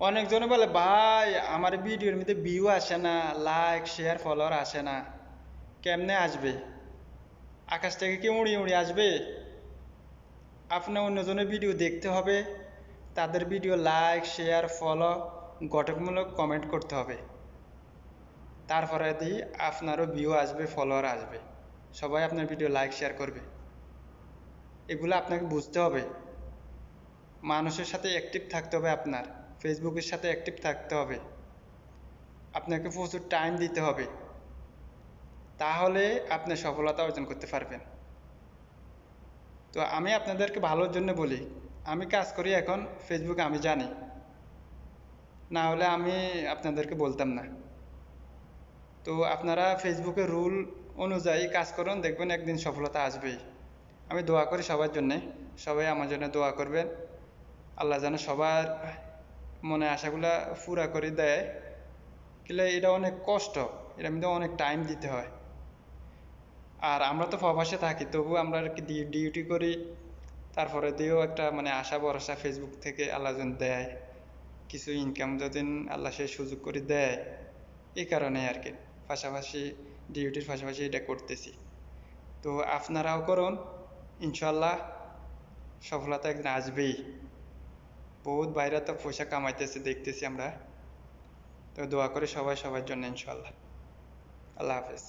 অনেকজনে বলে, ভাই, আমার ভিডিওর মধ্যে ভিউ আসে না লাইক শেয়ার ফলোয়ার আসে না। কেমনে আসবে? আকাশ থেকে কি উড়ি উড়ি আসবে? আপনার অন্যজনের ভিডিও দেখতে হবে। তাদের ভিডিও লাইক শেয়ার ফলো গঠনমূলক কমেন্ট করতে হবে। তারপরে দিয়ে আপনারও ভিউ আসবে ফলোয়ার আসবে। সবাই আপনার ভিডিও লাইক শেয়ার করবে। এগুলো আপনাকে বুঝতে হবে। মানুষের সাথে অ্যাক্টিভ থাকতে হবে আপনার। ফেসবুকের সাথে অ্যাক্টিভ থাকতে হবে। আপনাকে প্রচুর টাইম দিতে হবে। তাহলে আপনি সফলতা অর্জন করতে পারবেন। তো আমি আপনাদেরকে ভালোর জন্য বলি, আমি কাজ করি এখন ফেসবুকে আমি জানি। না হলে আমি আপনাদেরকে বলতাম না। তো আপনারা ফেসবুকে রুল অনুযায়ী কাজ করুন, দেখবেন একদিন সফলতা আসবেই। আমি দোয়া করি সবার জন্যে, সবাই আমার জন্য দোয়া করবেন। আল্লাহ যেন সবার মনে আশাগুলা পুরা করে দেয় কিন্তু এটা অনেক কষ্ট, এটার মধ্যে অনেক টাইম দিতে হয়। আর আমরা তো প্রবাসে থাকি তবু আমরা আর কি ডিউটি করি, তারপরে দিয়েও একটা মানে আশা ভরসা ফেসবুক থেকে আল্লাহ যেন দেয়। কিছু ইনকাম যদি আল্লাহ সে সুযোগ করে দেয়, এই কারণে আর কি, পাশাপাশি ডিউটির পাশাপাশি এটা করতেছি। তো আপনারাও করুন ইনশাল্লাহ সফলতা একদিন আসবেই। বহুত বাইরে তো পয়সা কামাইতেছে, দেখতেছি আমরা। তো দোয়া করে সবাই সবার জন্য ইনশাল্লাহ আল্লাহ হাফেজ।